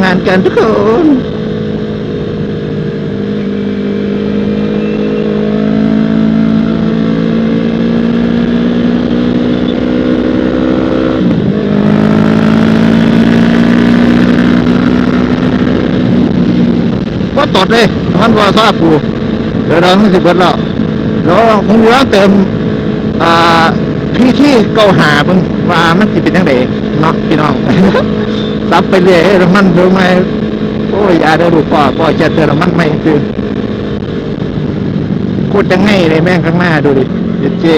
ำงานกันทุกคนก็ตดเลยมันว่าทราบกูเดี๋ยวเราต้องสิบเบิดแล้วแล้วคงเหลือเติมอ่าพี่ที่เกาหาเบิ่งว่ามันสิเป็นยังไงเนาะพี่น้อง ซับไปเรื่อยแล้วมันรู้ไหมโอ้ยอาได้รู้ป่อป่อจะเตือนมันไม่คือพูดจะง่ายเลยแม่งข้างหน้าดูดิเจ๊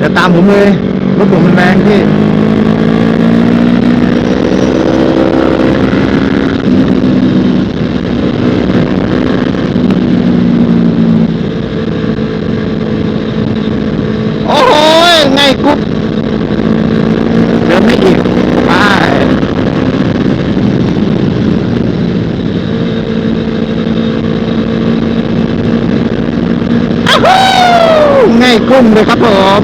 จะตามผมเลยรถผมมันแรงที่ โอ้โหไงกุ๊บเดินไม่อีกไปอ้าวฮู้ไงกุ้ง เลยครับผม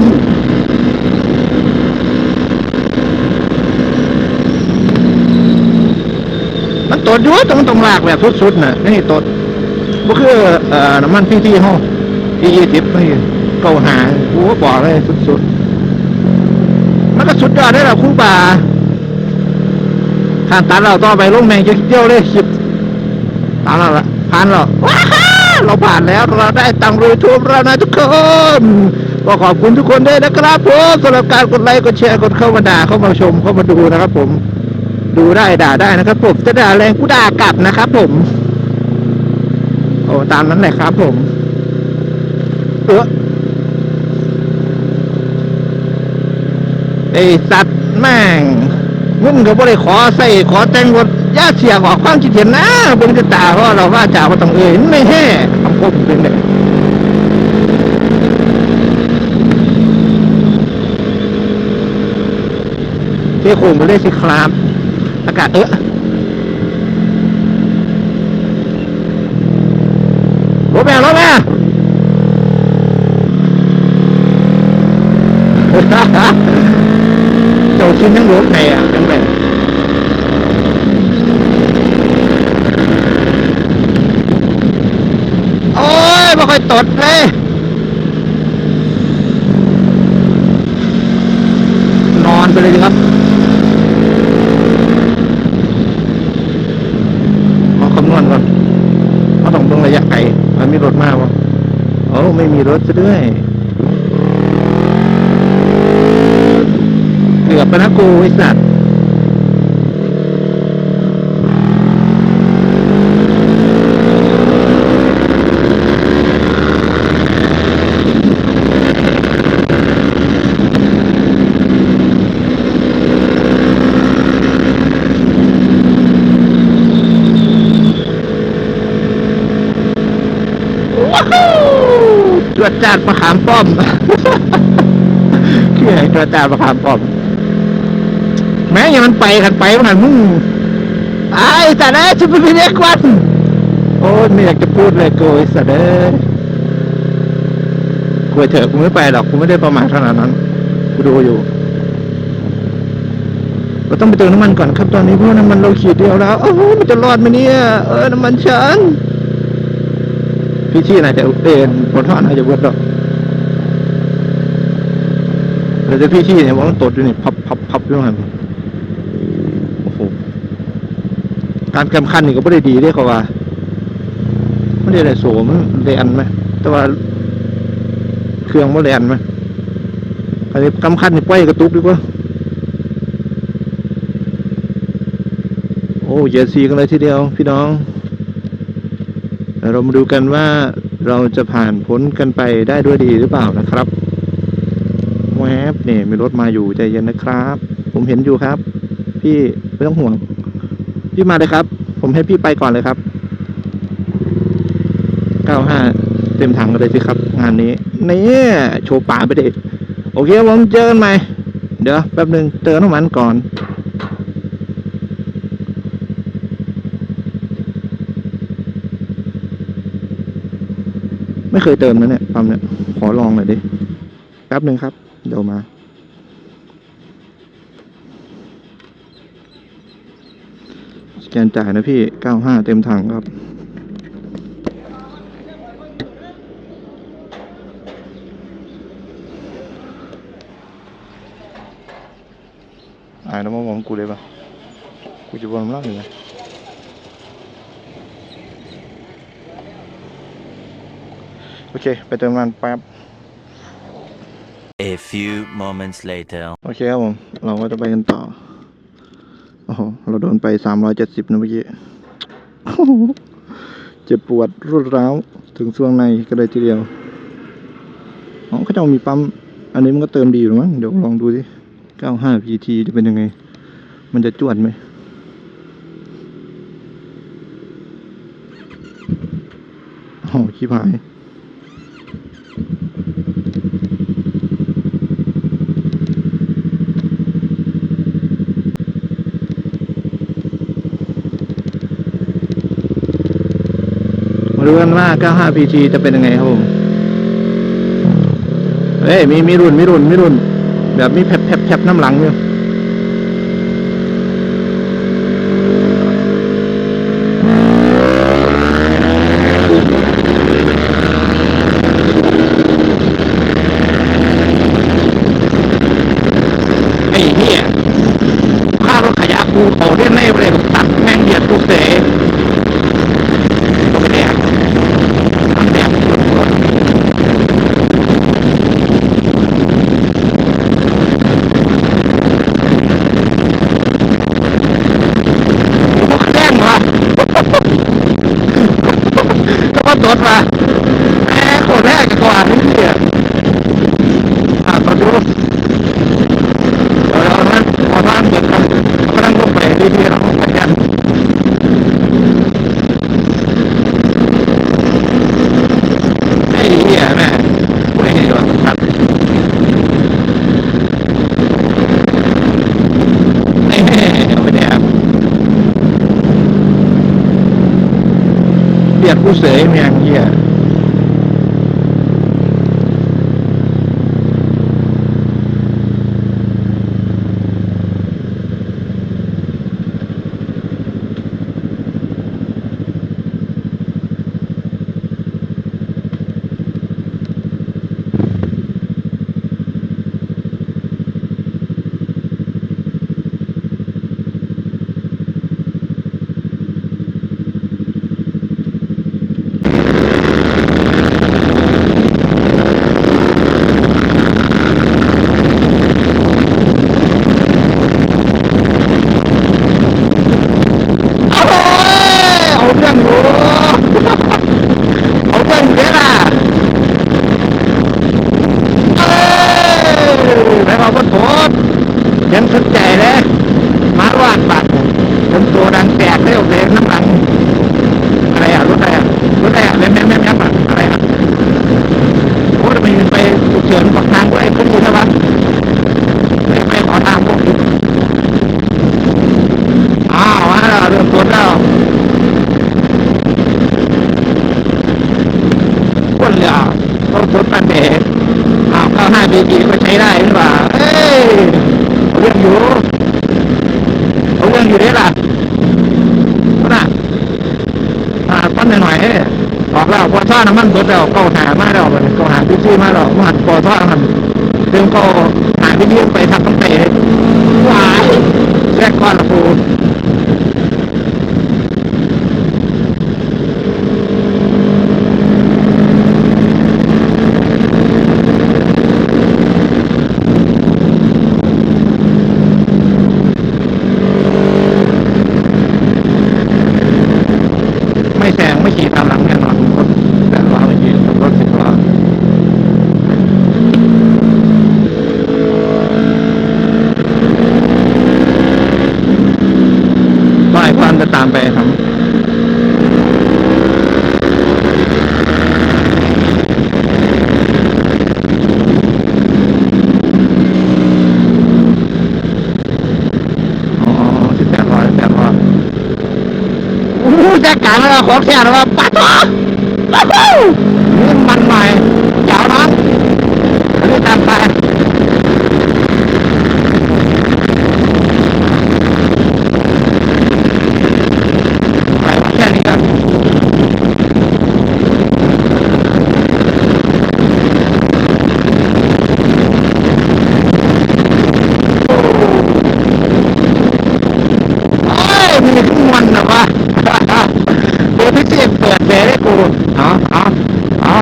มันตดอยู่ตรงตรงลากแบบสุดๆน่ะนี่ตดก็คือเอ่อน้ำมันพี่ที่ห้องที่ยี่สิบนี่เก้าหากูก็บอกเลยสุดๆมันก็สุดยอดได้แล้วคุณป่าทานตัดเราต่อไปลงแมงเยี่ยวเลยคลิปตามเราละผ่านเราว้าวเราผ่านแล้วเราได้ตังค์รวยทูบแล้วนะทุกคน ก็ขอบคุณทุกคนด้วยนะครับผมสำหรับการกดไลค์กดแชร์กดเข้ามาด่าเข้ามาชมเข้ามาดูนะครับ ผม ดูได้ด่าได้นะครับ ผมจะด่าแรงกูด่ากลับนะครับ ผมโอ้ตามนั้นแหละครับ ผมเออไอสัตว์แม่งมึงก็บ่ได้ขอใส่ขอแต่งรถย่าเสียงอความคิดเห็นนะเบิ่งจะตาเพราะเราว่าจ่าว่าต้องเอ่ยไม่แห่คำพูดเป็นแบบ เที่โคงไปเลยสิครับ อากาศเออรถแม่รถแม่เจ้าชิ้นทั้งรถไงอะเป็นแบบโอ้ยไม่ค่อยตดเลย นอนไปเลยดีครับ ขอคำนวณก่อนเขาต้องเบิ่งระยะไกลมันมีรถมากวะโอ้ ไม่มีรถซะด้วย เกือบไปนะกูไอ้สัตว์าว จวดจาดมะขามป้อมคือไอ้จวจาดมะขามป้อม แม้ยังมันไปกันไปมันมึงไอ้สัตว์เอ้ยจะไปเป็นเอกวันโอ้ยไม่อยากจะพูดเลยกูไอ้สัตว์เอ้ยกูเถอะกูไม่ไปหรอกกูไม่ได้ประมาทขนาดนั้นกูดูอยู่เราต้องไปเติมน้ำมันก่อนครับตอนนี้เพราะว่าน้ำมันเราขีดเดียวแล้วโอ้โหมันจะรอดไหมเนี่ยเออน้ำมันฉัน พี่ชี่น่าจะเอ็นผลท่อน่าจะเวิร์ดหรอกแต่จะพี่ชี่เนี่ยว่ามันตดอยู่นี่พับพับพับอยู่หันโอ้โหการกำคันนี่ก็ไม่ได้ดีเด้เขาว่าไม่ได้อะไรโสมเรียนไหมแต่ว่าเครื่องไม่เรียนไหมอันนี้กำคันนี่ปล่อยกระตุกดีกว่าโอ้เยซีกันเลยทีเดียว พี่น้อง เรามาดูกันว่าเราจะผ่านพ้นกันไปได้ด้วยดีหรือเปล่านะครับแวบเนี่ยมีรถมาอยู่ใจเย็นนะครับ ผมเห็นอยู่ครับ พี่ไม่ต้องห่วง พี่มาเลยครับ ผมให้พี่ไปก่อนเลยครับ 95 เต็มถังเลยสิครับ งานนี้นี่โชว์ป่าไปเด็โอเคครับผมเจอกันใหม่ เดี๋ยวแป๊บหนึ่งเติมน้ำมันก่อน ไม่เคยเติมนะเนี่ยปั๊มเนี่ย ขอลองหน่อยดิ แป๊บหนึ่งครับ เดี๋ยวมา สแกนจ่ายนะพี่เก้าห้าเต็มถังครับอ่านแล้วมองกูเลยปะกูจะบอลมันล้างอยู่น โอเค ไปเติมมันแป๊บ A few moments later. โอเคครับผม เราก็จะไปกันต่อ โอ้โห เราโดนไปสามร้อยเจ็ดสิบนะเมื่อกี้โอ้โหเจ็บปวดรุดร้าว ถึงช่วงในก็เลยทีเดียวอ๋อเขาจะมีปั๊ม อันนี้มันก็เติมดีอยู่มั้ง เดี๋ยวลองดูสิ95 PT จะเป็นยังไง มันจะจวดไหมโอ้โหชิบหาย ดูกันว่า 95 PT จะเป็นยังไงครับผมเอ้ยมีมีรุ่นมีรุ่นมีรุ่น แบบมีแผบแผบแผบน้ำหลังอยู่ไอ้เหี้ยค่ารถขยะกูเขาเล่นไม่เลยตัดแม่งเดียดกูเสก็ไม่แดกทำแดกกูแกล้งวะก็มาตดมาแม่โคตรแรกกว่านี่เนี่ยอะตอนดูเดี๋ยวเอานั้นเอานั้นเปิดกันเอานั้นลงไปดีๆเราลงไปกัน ไอ้เหี้ยแม่ไม่เห็นหรอกครับไอ้แม่เอาไปแดก เบียดกูเสยเมียงเหี้ยเอาเลยเอาเรื่องอยู่เอาเรื่องอยู่เนี่ยนะเอ้ยแล้วเราก็โทษยังสนใจเลยมาวาดบัตรผมตัวดังแตกเลยโอเคน้ำหลัง อะไรอะรถอะไรอะรถอะไรอะแม่แม่แม่แม่อะไรอะโอ้ทำไมมันไปฉุกเฉินขอทางไว้พวกคุณนะวะไม่ไปขอทางพวกคุณอ้าวมาแล้วเริ่มต้นแล้วคนเหลือต้องต้นปันเบสอ้าวเข้าห้าบีจีก็ใช้ได้หรือเปล่าเอ้ยเอาเรื่องอยู่เอาเรื่องอยู่ได้ล่ะน่ะหาปั้นหน่อยๆเอ้ยออกแล้วพอท่อน้ำมันสดแล้วเก้าหามาแล้วมันก็หาพี่ชื่อมาแล้วมันพอท่อมันเรื่องก็หาพิธีไปทักตั้งแต่หวายแรกก้อนละปูไม่แซงไม่ขี่ตามหลังแน่นอนรถแปดล้อไม่ขี่รถสิบล้อป้ายความจะตามไปครับอ๋อสิบแปดร้อยแปดร้อย โอ้โหจะกลาง แล้วของว่าปัดตัวปัดตัวนี่มันใหม่ยาวนั้นอันนี้ตามไป กูเอาเอาเอา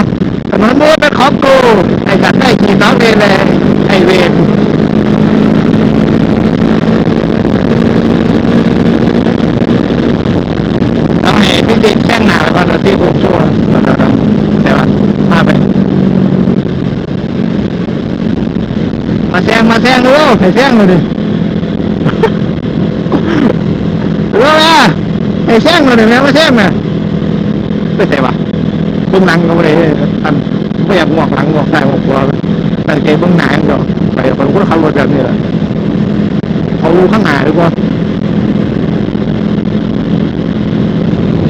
ถนนนี้เป็นของกูไอ้สัตว์ได้ขี่สองเลนเลยไอ้เวรต้องให้พี่ดิ๊กแจ้งหนาก่อนนะที่ผมชั่วแต่ว่ามาไป มาแซงมาแซงดู ให้แซงเลยดิรู้ไหมให้แซงเลยแม่มาแซงมาไม่ใช่ปะเบื้องหลังก็ไม่ได้อันไม่อยากงอกหลังงอกซ้ายงอกขวาแต่เกเบื้องหน้าก็ไปคนก็ขับรถแบบนี้แหละเขารู้ข้างหน้าดีกว่า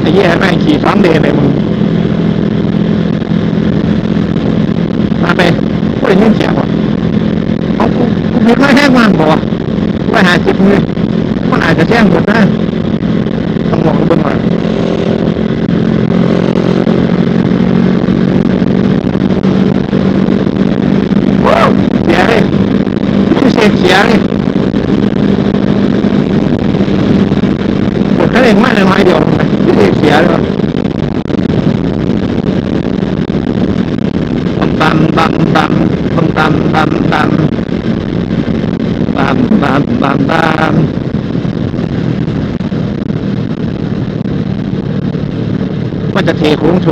ไอ้เหี้ยแม่งขี่ซ้อนเดนเลยมึงมาไปก็ได้ยินเสียงว่ะ กูกูมีค่าแห้งมันบอกว่าหาสิบมือมันอาจจะแจ้งหมดได้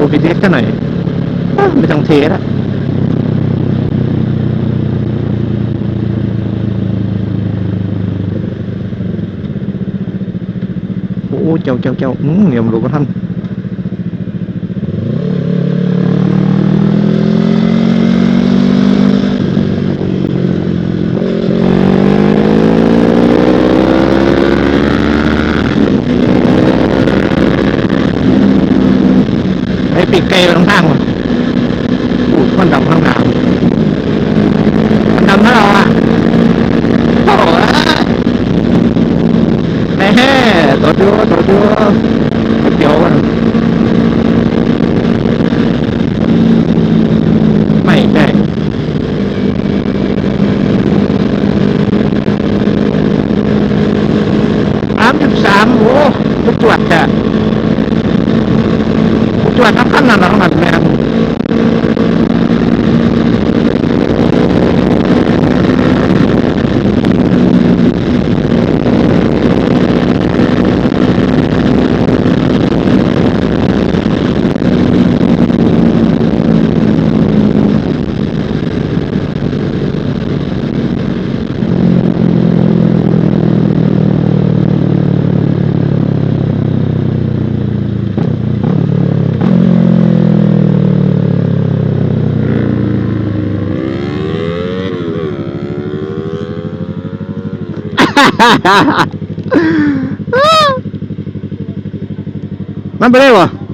โค้งโชว์พีเทสกันหน่อยไม่ต้องเทสละโอ้เจ้าเจ้าเจ้าอืมเนี่ยมรู้ก็ท่าน ไอ้ปีกไก่ลงทางวะอู้มันดำข้างหน้ามันดำนะเราอะโอ้โหแม่ตัวดูตัวดูเดี๋ยวมันไม่ใช่สามสิบสามโอ้ทุกตรวจจ้ะ ちはなかんなんだろうなんです。Lembrei, ó.